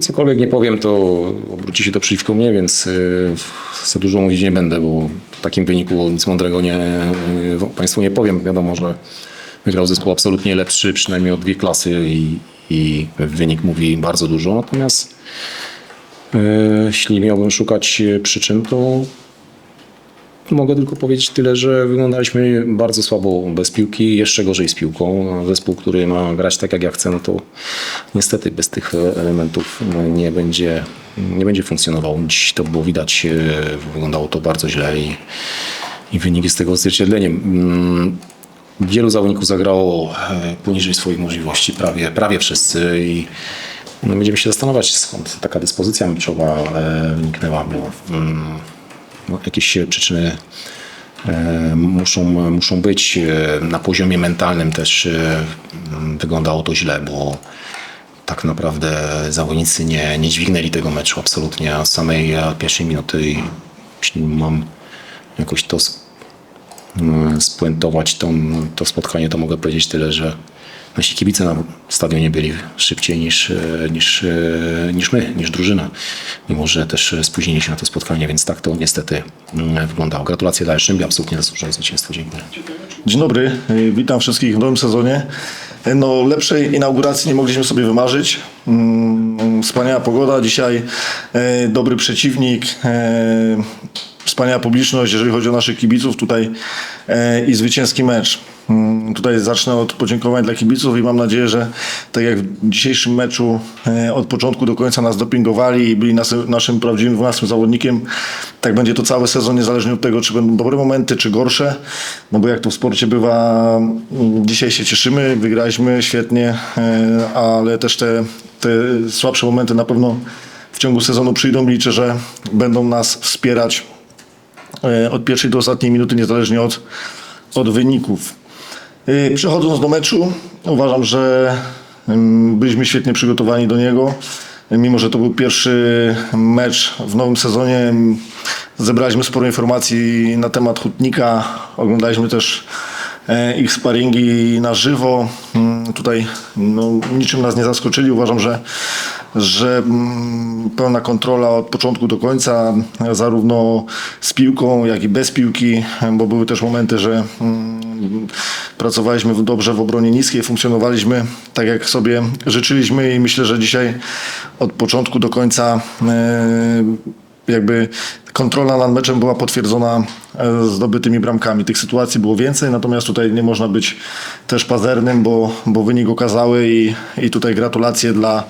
cokolwiek nie powiem, to obróci się to przeciwko mnie, więc y, za dużo mówić nie będę, bo w takim wyniku nic mądrego nie, Państwu nie powiem. Wiadomo, że wygrał zespół absolutnie lepszy, przynajmniej o dwie klasy i, i wynik mówi bardzo dużo. Natomiast y, jeśli miałbym szukać y, przyczyn, to Mogę tylko powiedzieć tyle, że wyglądaliśmy bardzo słabo bez piłki, jeszcze gorzej z piłką. Zespół, który ma grać tak jak ja chcę, no to niestety bez tych elementów nie będzie, nie będzie funkcjonował. Dziś to było widać, e, wyglądało to bardzo źle i, i wynik jest tego odzwierciedleniem. Mm, Wielu zawodników zagrało e, poniżej swoich możliwości, prawie, prawie wszyscy i no, będziemy się zastanawiać skąd taka dyspozycja meczowa e, wyniknęła, bo mm, jakieś przyczyny e, muszą, muszą być. E, Na poziomie mentalnym też e, wyglądało to źle, bo tak naprawdę zawodnicy nie, nie dźwignęli tego meczu absolutnie, a z samej e, pierwszej minuty jeśli mam jakoś to spuentować to, to spotkanie, to mogę powiedzieć tyle, że nasi kibice na stadionie byli szybciej niż, e, niż, e, niż my, niż drużyna. Mimo, że też e, spóźnili się na to spotkanie, więc tak to niestety mm, wyglądało. Gratulacje dla Szymbi, absolutnie zasłużone zwycięstwo. Dzień dobry, y, witam wszystkich w nowym sezonie. Y, No, lepszej inauguracji nie mogliśmy sobie wymarzyć. Mm, Wspaniała pogoda dzisiaj, dobry przeciwnik, wspaniała publiczność, jeżeli chodzi o naszych kibiców tutaj y, i zwycięski mecz. Mm, Tutaj zacznę od podziękowań dla kibiców i mam nadzieję, że tak jak w dzisiejszym meczu e, od początku do końca nas dopingowali i byli nas, naszym prawdziwym 12 zawodnikiem, tak będzie to cały sezon, niezależnie od tego, czy będą dobre momenty, czy gorsze. No bo jak to w sporcie bywa, mm, dzisiaj się cieszymy, wygraliśmy świetnie, e, ale też te, te słabsze momenty na pewno w ciągu sezonu przyjdą. Liczę, że będą nas wspierać e, od pierwszej do ostatniej minuty, niezależnie od, od wyników. Yy, Przechodząc do meczu, uważam, że byliśmy świetnie przygotowani do niego. Mimo, że to był pierwszy mecz w nowym sezonie, zebraliśmy sporo informacji na temat Hutnika. Oglądaliśmy też e, ich sparingi na żywo. Ym, Tutaj no, niczym nas nie zaskoczyli. Uważam, że, że mm, pełna kontrola od początku do końca, zarówno z piłką, jak i bez piłki, bo były też momenty, że mm, pracowaliśmy dobrze w obronie niskiej, funkcjonowaliśmy tak jak sobie życzyliśmy i myślę, że dzisiaj od początku do końca e, jakby kontrola nad meczem była potwierdzona e, zdobytymi bramkami. Tych sytuacji było więcej, natomiast tutaj nie można być też pazernym, bo, bo wynik okazały i, i tutaj gratulacje dla,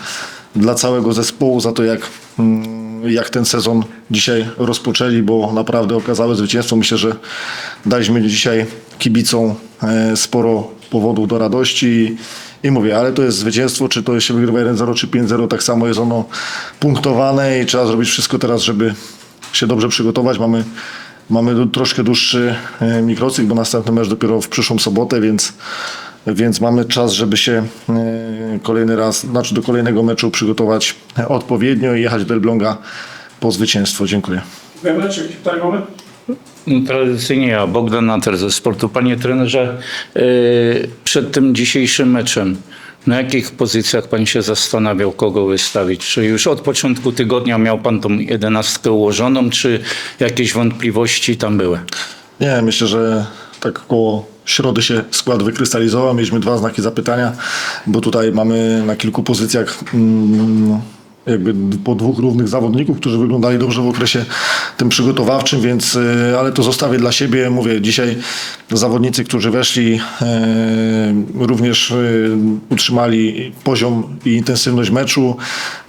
dla całego zespołu za to, jak, mm, jak ten sezon dzisiaj rozpoczęli, bo naprawdę okazały zwycięstwo. Myślę, że daliśmy dzisiaj kibicom e, sporo powodów do radości. I, mówię, ale to jest zwycięstwo, czy to się wygrywa 1-0 czy 5-0, tak samo jest ono punktowane i trzeba zrobić wszystko teraz, żeby się dobrze przygotować. Mamy, mamy troszkę dłuższy e, mikrocykl, bo następny mecz dopiero w przyszłą sobotę, więc, więc mamy czas, żeby się e, kolejny raz, znaczy do kolejnego meczu przygotować e, odpowiednio i jechać do Elbląga po zwycięstwo. Dziękuję. Dziękujemy. Czy jakieś pytania mamy? No, Tradycyjnie ja, Bogdan Nater ze sportu. Panie trenerze, yy, przed tym dzisiejszym meczem, na jakich pozycjach pan się zastanawiał, kogo wystawić? Czy już od początku tygodnia miał pan tą jedenastkę ułożoną, czy jakieś wątpliwości tam były? Nie, myślę, że tak koło środy się skład wykrystalizował. Mieliśmy dwa znaki zapytania, bo tutaj mamy na kilku pozycjach mm, jakby po dwóch równych zawodników, którzy wyglądali dobrze w okresie tym przygotowawczym, więc y, ale to zostawię dla siebie. Mówię, dzisiaj zawodnicy, którzy weszli y, również y, utrzymali poziom i intensywność meczu,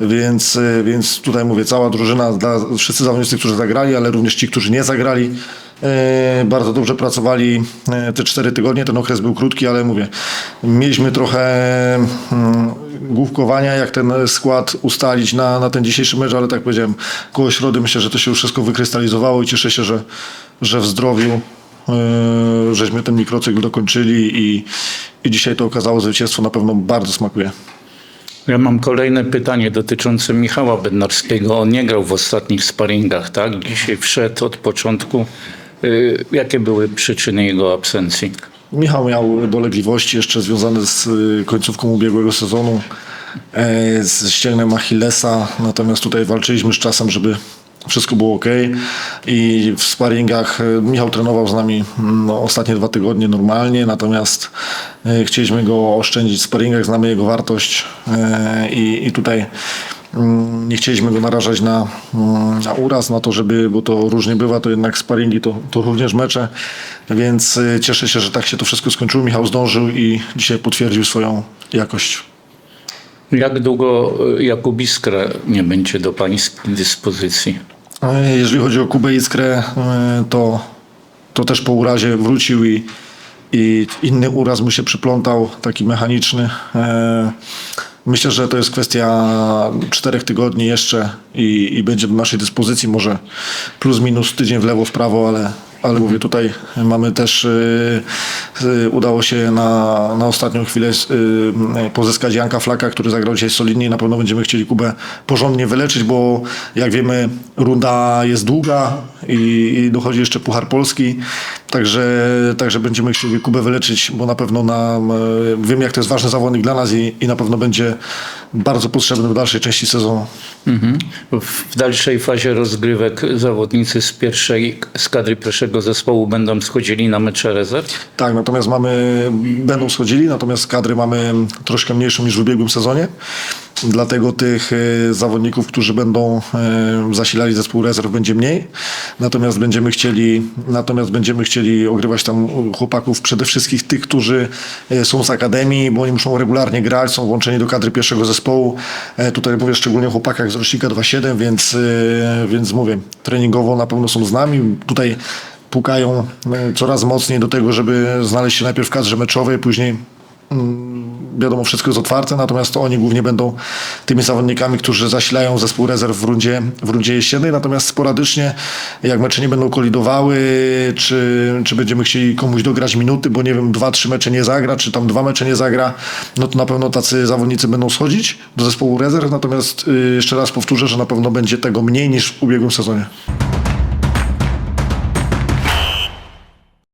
więc, więc tutaj mówię, cała drużyna, wszyscy zawodnicy, którzy zagrali, ale również ci, którzy nie zagrali, E, Bardzo dobrze pracowali e, te cztery tygodnie. Ten okres był krótki, ale mówię, mieliśmy trochę mm, główkowania, jak ten skład ustalić na, na ten dzisiejszy mecz, ale tak powiedziałem, koło środy myślę, że to się już wszystko wykrystalizowało i cieszę się, że, że w zdrowiu e, żeśmy ten mikrocykl dokończyli i, i dzisiaj to okazało zwycięstwo na pewno bardzo smakuje. Ja mam kolejne pytanie dotyczące Michała Bednarskiego. On nie grał w ostatnich sparingach, tak? Dzisiaj wszedł od początku. Yy, Jakie były przyczyny jego absencji? Michał miał dolegliwości jeszcze związane z y, końcówką ubiegłego sezonu. e, z ścięgnem Achillesa, natomiast tutaj walczyliśmy z czasem, żeby wszystko było ok. I w sparingach e, Michał trenował z nami mm, no, ostatnie dwa tygodnie normalnie, natomiast e, chcieliśmy go oszczędzić w sparingach, znamy jego wartość i, i tutaj nie chcieliśmy go narażać na, mm, na uraz, na to, żeby, bo to różnie bywa, to jednak sparingi to, to również mecze, więc e, cieszę się, że tak się to wszystko skończyło. Michał zdążył i dzisiaj potwierdził swoją jakość. Jak długo y, Jakub Iskra nie będzie do pańskiej dyspozycji? E, Jeżeli chodzi o Kubę Iskrę, e, to, to też po urazie wrócił i, i inny uraz mu się przyplątał, taki mechaniczny. Myślę, że to jest kwestia czterech tygodni jeszcze i, i będzie do naszej dyspozycji, może plus minus tydzień w lewo, w prawo, ale, ale mówię, tutaj mamy też, y, y, udało się na, na ostatnią chwilę y, pozyskać Janka Flaka, który zagrał dzisiaj solidnie. I na pewno będziemy chcieli Kubę porządnie wyleczyć, bo jak wiemy runda jest długa i, i dochodzi jeszcze Puchar Polski, także, także będziemy chcieli Kubę wyleczyć, bo na pewno nam, y, wiem jak to jest ważny zawodnik dla nas i, i na pewno będzie bardzo potrzebny w dalszej części sezonu. Mhm. W dalszej fazie rozgrywek zawodnicy z pierwszej, z kadry pierwszego zespołu będą schodzili na mecze rezerw? Tak, natomiast mamy, będą schodzili, natomiast kadry mamy troszkę mniejszą niż w ubiegłym sezonie. Dlatego tych e, zawodników, którzy będą e, zasilali zespół rezerw będzie mniej. Natomiast będziemy chcieli, natomiast będziemy chcieli ogrywać tam chłopaków, przede wszystkim tych, którzy e, są z akademii, bo oni muszą regularnie grać, są włączeni do kadry pierwszego zespołu. E, Tutaj mówię szczególnie o chłopakach z rocznika 2.7, więc, e, więc mówię, treningowo na pewno są z nami. Tutaj pukają coraz mocniej do tego, żeby znaleźć się najpierw w kadrze meczowej, później mm, wiadomo, wszystko jest otwarte, natomiast to oni głównie będą tymi zawodnikami, którzy zasilają zespół rezerw w rundzie, w rundzie jesiennej, natomiast sporadycznie, jak mecze nie będą kolidowały, czy, czy będziemy chcieli komuś dograć minuty, bo nie wiem, dwa, trzy mecze nie zagra, czy tam dwa mecze nie zagra, no to na pewno tacy zawodnicy będą schodzić do zespołu rezerw, natomiast y, jeszcze raz powtórzę, że na pewno będzie tego mniej niż w ubiegłym sezonie.